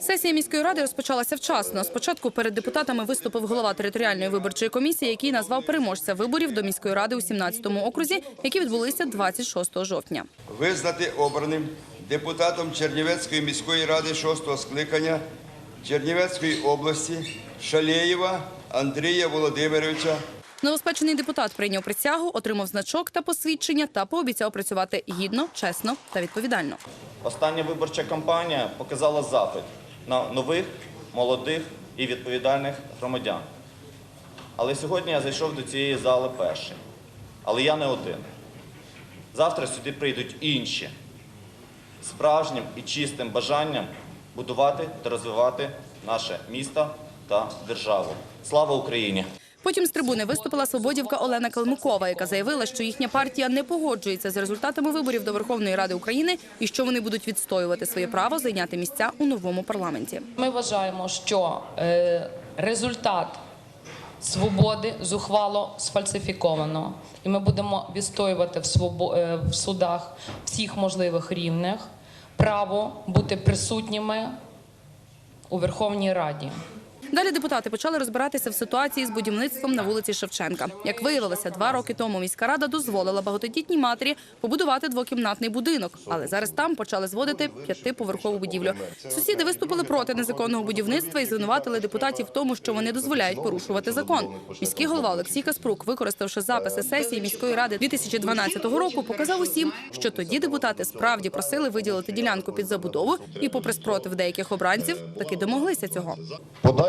Сесія міської ради розпочалася вчасно. Спочатку перед депутатами виступив голова територіальної виборчої комісії, який назвав переможця виборів до міської ради у 17-му окрузі, які відбулися 26 жовтня. визнати обраним депутатом Чернівецької міської ради 6-го скликання Чернівецької області Шалєєва Андрія Володимировича Новоспечений депутат прийняв присягу, отримав значок та посвідчення та пообіцяв працювати гідно, чесно та відповідально. Остання виборча кампанія показала запит на нових, молодих і відповідальних громадян. Але сьогодні я зайшов до цієї зали перший. Але я не один. Завтра сюди прийдуть інші справжнім і чистим бажанням будувати та розвивати наше місто та державу. Слава Україні! Потім з трибуни виступила свободівка Олена Калмикова, яка заявила, що їхня партія не погоджується з результатами виборів до Верховної Ради України і що вони будуть відстоювати своє право зайняти місця у новому парламенті. Ми вважаємо, що е, результат свободи зухвало сфальсифіковано, і ми будемо відстоювати в, е, в судах всіх можливих рівнях право бути присутніми у Верховній Раді. Далі депутати почали розбиратися в ситуації з будівництвом на вулиці Шевченка. Як виявилося, два роки тому міська рада дозволила багатодітній матері побудувати двокімнатний будинок, але зараз там почали зводити п'ятиповерхову будівлю. Сусіди виступили проти незаконного будівництва і звинуватили депутатів в тому, що вони дозволяють порушувати закон. Міський голова Олексій Каспрук, використавши записи сесії міської ради 2012 року, показав усім, що тоді депутати справді просили виділити ділянку під забудову, і, попри спротив деяких обранців, таки домоглися цього.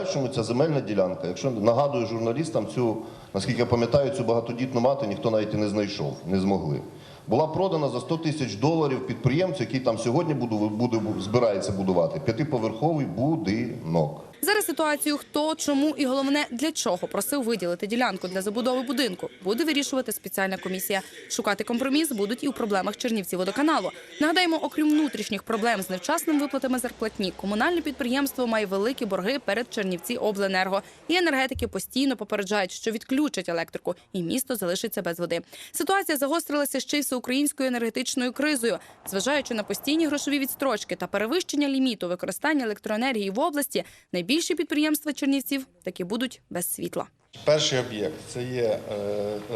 Подальшому ця земельна ділянка, якщо нагадую журналістам, цю, наскільки я пам'ятаю, цю багатодітну мати ніхто навіть і не знайшов, не змогли. Була продана за 100 тисяч доларів підприємцю, який там сьогодні буде, буде, збирається будувати п'ятиповерховий будинок. Зараз ситуацію, хто, чому і головне для чого просив виділити ділянку для забудови будинку, буде вирішувати спеціальна комісія. Шукати компроміс будуть і у проблемах Чернівців водоканалу. Нагадаємо, окрім внутрішніх проблем з невчасними виплатами зарплатні, комунальне підприємство має великі борги перед Чернівці обленерго. І енергетики постійно попереджають, що відключать електрику, і місто залишиться без води. Ситуація загострилася ще й всеукраїнською енергетичною кризою, зважаючи на постійні грошові відстрочки та перевищення ліміту використання електроенергії в області. Найбільші підприємства Чернівців таки будуть без світла. Перший об'єкт це є е,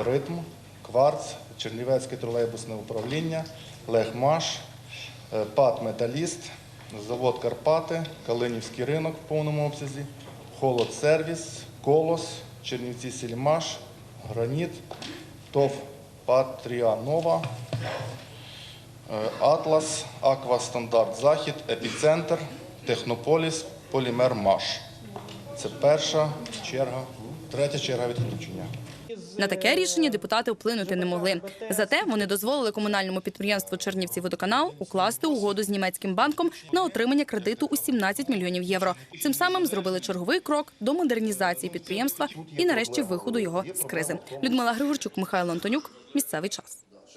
ритм, кварц, Чернівецьке тролейбусне управління, Легмаш, е, ПАТ Металіст, завод Карпати, Калинівський ринок в повному обсязі, Холодсервіс, Колос, Чернівці Сільмаш, Граніт, ТОВ Патріа Нова, е, Атлас, Аквастандарт Захід, Епіцентр, Технополіс, Полімер Маш. Це перша черга, третя черга відключення. На таке рішення депутати вплинути не могли. Зате вони дозволили комунальному підприємству Чернівці водоканал укласти угоду з німецьким банком на отримання кредиту у 17 мільйонів євро. Цим самим зробили черговий крок до модернізації підприємства і, нарешті, виходу його з кризи. Людмила Григорчук, Михайло Антонюк. Місцевий час.